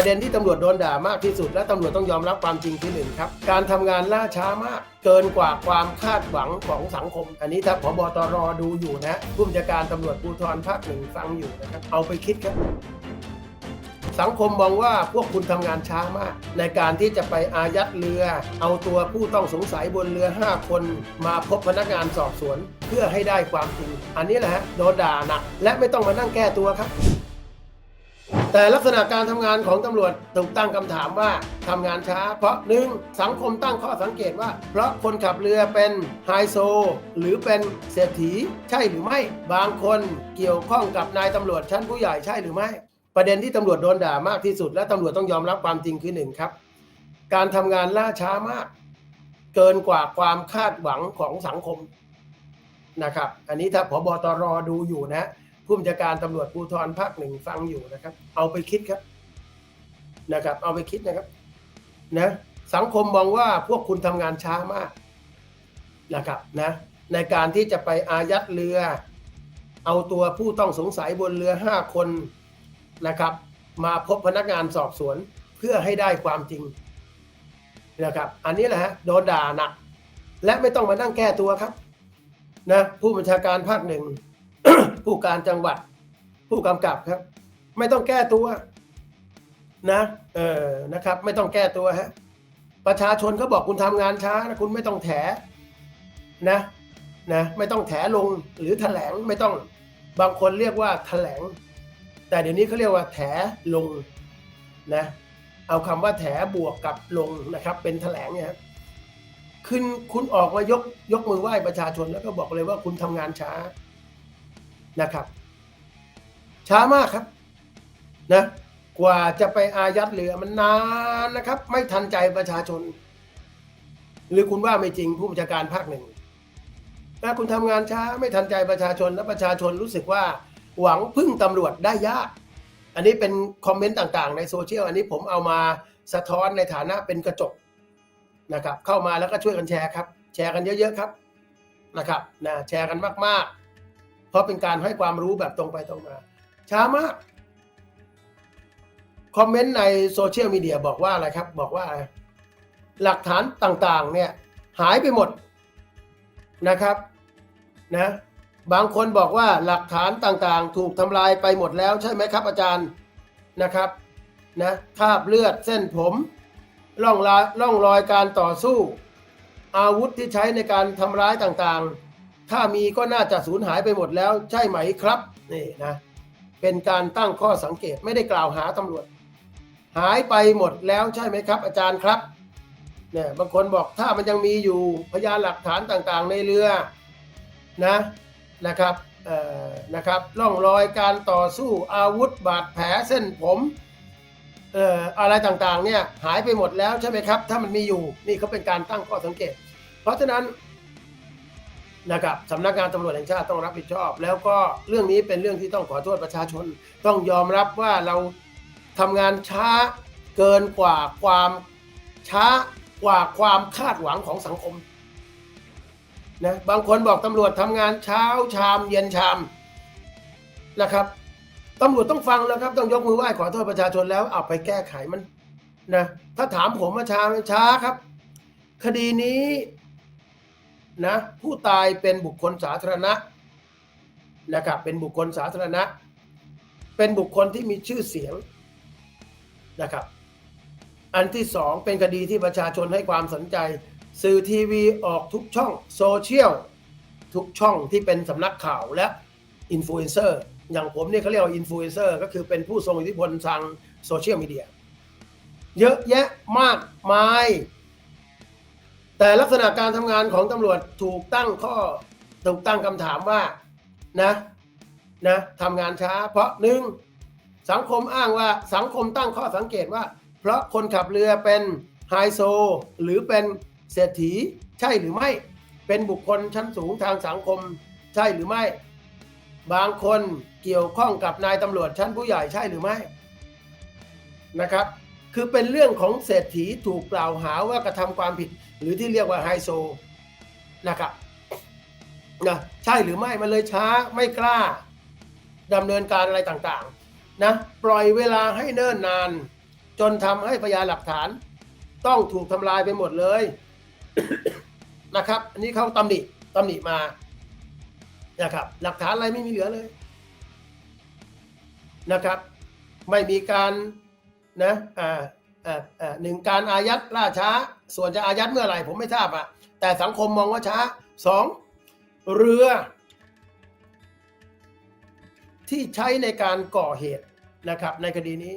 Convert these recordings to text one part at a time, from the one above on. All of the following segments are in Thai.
ประเด็นที่ตำรวจโดนด่ามากที่สุด และตำรวจต้องยอมรับความจริงคือหนึ่งครับการทำงานล่าช้ามากเกินกว่าความคาดหวังของสังคม อันนี้ถ้าพบตรดูอยู่นะผู้บัญชาการตำรวจภูธรภาคหนึ่งฟังอยู่นะครับเอาไปคิดครับสังคมมองว่าพวกคุณทำงานช้ามาก ในการที่จะไปอายัดเรือ เอาตัวผู้ต้องสงสัยบนเรือ 5 คน มาพบพนักงานสอบสวน เพื่อให้ได้ความจริงอันนี้แหละฮะโดนด่าหนักและไม่ต้องมานั่งแก้ตัวครับ แต่ลักษณะการทำงานของตำรวจถูกตั้งคำถามว่าทำงานช้า เพราะหนึ่งสังคมตั้งข้อสังเกตว่า เพราะคนขับเรือเป็นไฮโซ หรือเป็นเศรษฐีใช่หรือไม่บางคนเกี่ยวข้องกับนายตำรวจชั้นผู้ใหญ่ใช่หรือไม่ ประเด็นที่ตำรวจโดนด่ามากที่สุด และตำรวจต้องยอมรับความจริงคือหนึ่งครับ การทำงานล่าช้ามาก เกินกว่าความคาดหวังของสังคมนะครับ อันนี้ถ้าพบตรดูอยู่นะ ผู้บัญชาการตำรวจภูธรภาคหนึ่งฟังอยู่นะครับ เอาไปคิดครับนะครับ เอาไปคิดนะครับนะสังคมมองว่าพวกคุณทำงานช้ามากนะครับนะในการที่จะไปอายัดเรือ เอาตัวผู้ต้องสงสัยบนเรือห้าคนนะครับ มาพบพนักงานสอบสวนเพื่อให้ได้ความจริงนะครับอันนี้แหละฮะโดนด่าหนัก และไม่ต้องมานั่งแก้ตัวครับนะผู้บัญชาการภาคหนึ่ง ผู้การจังหวัด ผู้กำกับครับ ไม่ต้องแก้ตัว นะเออนะครับ ไม่ต้องแก้ตัวฮะประชาชนเขาบอกคุณทำงานช้านะคุณไม่ต้องแถนะนะไม่ต้องแถลงหรือแถลงไม่ต้องบางคนเรียกว่าแถลง แต่เดี๋ยวนี้เขาเรียกว่าแถลงนะเอาคำว่าแถบวกกับลงนะครับ เป็นแถลงเนี่ยครับคุณคุณออกมายกยกมือไหว้ประชาชนแล้วก็บอกเลยว่าคุณทำงานช้า นะครับ ช้ามากครับนะกว่าจะไปอายัดเรือมันนานนะครับ ไม่ทันใจประชาชน หรือคุณว่าไม่จริงผู้บัญชาการภาคหนึ่งถ้าคุณทำงานช้าไม่ทันใจประชาชนและประชาชนรู้สึกว่าหวังพึ่งตำรวจได้ยาก อันนี้เป็นคอมเมนต์ต่างๆ ในโซเชียลอันนี้ผมเอามาสะท้อนในฐานะเป็นกระจกนะครับ เข้ามาแล้วก็ช่วยกันแชร์ครับ แชร์กันเยอะๆครับนะครับนะแชร์กันมากๆ เพราะเป็นการให้ความรู้แบบตรงไปตรงมา ช้ามากคอมเมนต์ในโซเชียลมีเดียบอกว่าอะไรครับ บอกว่า หลักฐานต่างๆ เนี่ย หายไปหมดนะครับนะบางคนบอกว่าหลักฐานต่างๆ ถูกทำลายไปหมดแล้วใช่ไหมครับอาจารย์นะครับนะคราบเลือดเส้นผมร่องรอยร่องรอยการต่อสู้ อาวุธที่ใช้ในการทำร้ายต่างๆ ถ้ามีก็น่าจะสูญหายไปหมดแล้วใช่ไหมครับนี่นะเป็นการตั้งข้อสังเกตไม่ได้กล่าวหาตำรวจ หายไปหมดแล้วใช่ไหมครับ อาจารย์ครับเนี่ยบางคนบอกถ้ามันยังมีอยู่พยานหลักฐานต่างๆ ในเรือนะนะครับเอ่อนะครับร่องรอยการต่อสู้อาวุธบาดแผลเส้นผมเอ่ออะไรต่างๆเนี่ยหายไปหมดแล้วใช่ไหมครับ ถ้ามันมีอยู่นี่เขาเป็นการตั้งข้อสังเกต เพราะฉะนั้น นะครับสำนักงานตำรวจแห่งชาติต้องรับผิดชอบ แล้วก็เรื่องนี้เป็นเรื่องที่ต้องขอโทษประชาชน ต้องยอมรับว่าเราทำงานช้าเกินกว่าความช้ากว่าความคาดหวังของสังคมนะบางคนบอกตำรวจทำงานเช้าชามเย็นชามนะครับตำรวจต้องฟังแล้วครับ ต้องยกมือไหว้ขอโทษประชาชนแล้วเอาไปแก้ไขมันนะถ้าถามผมมาช้าช้าครับ คดีนี้ นะผู้ตายเป็นบุคคลสาธารณะนะครับเป็นบุคคลสาธารณะ เป็นบุคคลที่มีชื่อเสียงนะครับ อันที่สองเป็นคดีที่ประชาชนให้ความสนใจ สื่อทีวีออกทุกช่องโซเชียลทุกช่องที่เป็นสำนักข่าวและอินฟลูเอนเซอร์อย่างผมเนี่ยเขาเรียกว่าอินฟลูเอนเซอร์ก็คือเป็นผู้ทรงอิทธิพลทางโซเชียลมีเดียเยอะแยะมากมาย แต่ลักษณะการทำงานของตำรวจถูกตั้งข้อถูกตั้งคำถามว่านะนะทำงานช้า เพราะหนึ่งสังคมอ้างว่าสังคมตั้งข้อสังเกตว่า เพราะคนขับเรือเป็นไฮโซ หรือเป็นเศรษฐีใช่หรือไม่เป็นบุคคลชั้นสูงทางสังคมใช่หรือไม่ บางคนเกี่ยวข้องกับนายตำรวจชั้นผู้ใหญ่ใช่หรือไม่นะครับ คือเป็นเรื่องของเศรษฐีถูกกล่าวหาว่ากระทำความผิด หรือที่เรียกว่าไฮโซนะครับนะใช่หรือไม่มันเลยช้าไม่กล้าดำเนินการอะไรต่างๆนะปล่อยเวลาให้เนิ่นนาน จนทำให้พยานหลักฐาน ต้องถูกทำลายไปหมดเลยนะครับ อันนี้เขาตำหนิตำหนิมานะครับ หลักฐานอะไรไม่มีเหลือเลยนะครับ ไม่มีการนะอ่าอ่าอ่า หนึ่งการอายัดล่าช้า ส่วนจะอายัดเมื่อไหร่ผมไม่ทราบอะแต่สังคมมองว่าช้าสองเรือ ที่ใช้ในการก่อเหตุนะครับ ในคดีนี้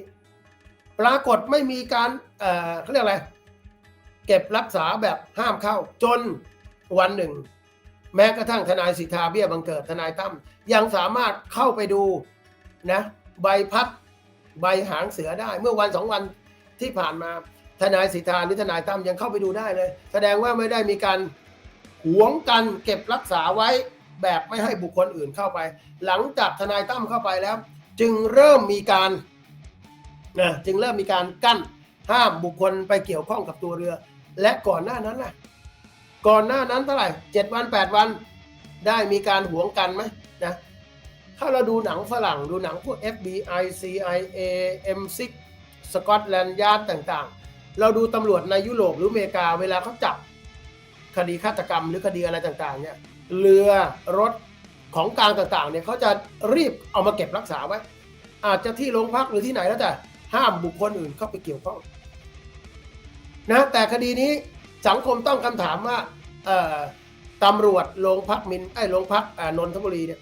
ปรากฏไม่มีการเอ่อเขาเรียกอะไร เก็บรักษาแบบห้ามเข้า จนวันหนึ่ง แม้กระทั่งทนายสิทธาเบี้ยบังเกิดทนายตั้มยังสามารถเข้าไปดูนะใบพัดใบหางเสือได้ เมื่อวันสองวัน ที่ผ่านมาทนายสิทธาหรือทนายตั้มยังเข้าไปดูได้เลย แสดงว่าไม่ได้มีการหวงกันเก็บรักษาไว้แบบไม่ให้บุคคลอื่นเข้าไป หลังจากทนายตั้มเข้าไปแล้ว จึงเริ่มมีการนะจึงเริ่มมีการกั้นห้ามบุคคลไปเกี่ยวข้องกับตัวเรือ และก่อนหน้านั้นล่ะ ก่อนหน้านั้นเท่าไหร่เจ็ดวันแปดวัน ได้มีการหวงกันไหมนะถ้าเราดูหนังฝรั่งดูหนังพวก FBI CIA M6 สกอตแลนด์ยาร์ดต่างๆ เราดูตำรวจในยุโรปหรืออเมริกาเวลาเขาจับคดีฆาตกรรมหรือคดีอะไรต่างๆเนี่ยเรือรถของกลางต่างๆเนี่ยเขาจะรีบเอามาเก็บรักษาไว้ อาจจะที่โรงพักหรือที่ไหนแล้วแต่ห้ามบุคคลอื่นเข้าไปเกี่ยวข้องนะแต่คดีนี้สังคมต้องคำถามว่าเออตำรวจโรงพักมินไอ้โรงพักนนทบุรีเนี่ย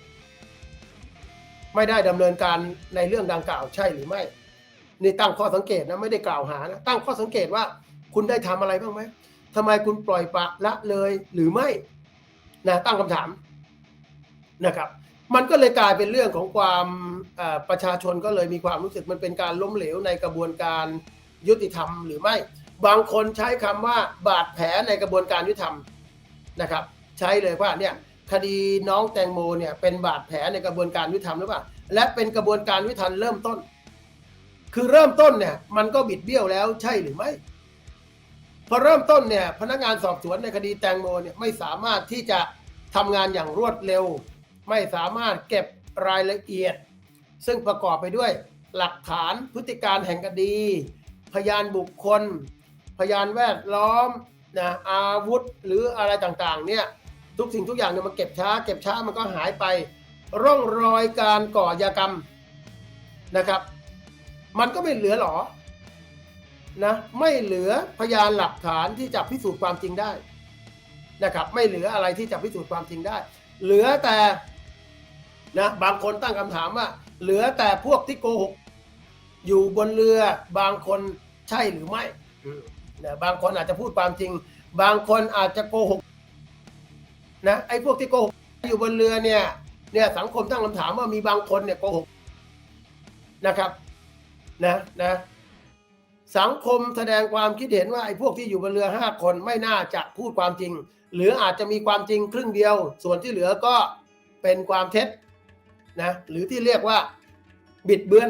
ไม่ได้ดำเนินการในเรื่องดังกล่าวใช่หรือไม่ นี่ตั้งข้อสังเกตนะไม่ได้กล่าวหานะตั้งข้อสังเกตว่าคุณได้ทำอะไรบ้างไหมทำไมคุณปล่อยปละละเลยหรือไม่นะตั้งคำถามนะครับ มันก็เลยกลายเป็นเรื่องของความประชาชนก็เลยมีความรู้สึกมันเป็นการล้มเหลวในกระบวนการยุติธรรมหรือไม่ บางคนใช้คำว่าบาดแผลในกระบวนการยุติธรรมนะครับ ใช้เลยว่าเนี่ยคดีน้องแตงโมเนี่ยเป็นบาดแผลในกระบวนการยุติธรรมหรือเปล่าและเป็นกระบวนการยุติธรรมเริ่มต้น คือเริ่มต้นเนี่ยมันก็บิดเบี้ยวแล้วใช่หรือไม่พอเริ่มต้นเนี่ยพนักงานสอบสวนในคดีแตงโมเนี่ยไม่สามารถที่จะทำงานอย่างรวดเร็ว ไม่สามารถเก็บรายละเอียด ซึ่งประกอบไปด้วยหลักฐานพฤติการแห่งคดี พยานบุคคล พยานแวดล้อมนะอาวุธหรืออะไรต่างๆเนี่ยทุกสิ่งทุกอย่างเนี่ยมันเก็บช้า เก็บช้ามันก็หายไป ร่องรอยการก่อยากรรมนะครับ มันก็ไม่เหลือหรอนะไม่เหลือพยานหลักฐานที่จะพิสูจน์ความจริงได้นะครับ ไม่เหลืออะไรที่จะพิสูจน์ความจริงได้ เหลือแต่นะบางคนตั้งคำถามว่า เหลือแต่พวกที่โกหกอยู่บนเรือบางคนใช่หรือไม่นะบางคนอาจจะพูดความจริง บางคนอาจจะโกหกนะไอ้พวกที่โกหกอยู่บนเรือเนี่ยเนี่ยสังคมตั้งคำถามว่ามีบางคนเนี่ยโกหกนะครับ นะนะสังคมแสดงความคิดเห็นว่าไอ้พวกที่อยู่บนเรือห้าคนไม่น่าจะพูดความจริง หรืออาจจะมีความจริงครึ่งเดียว ส่วนที่เหลือก็เป็นความเท็จนะหรือที่เรียกว่าบิดเบือน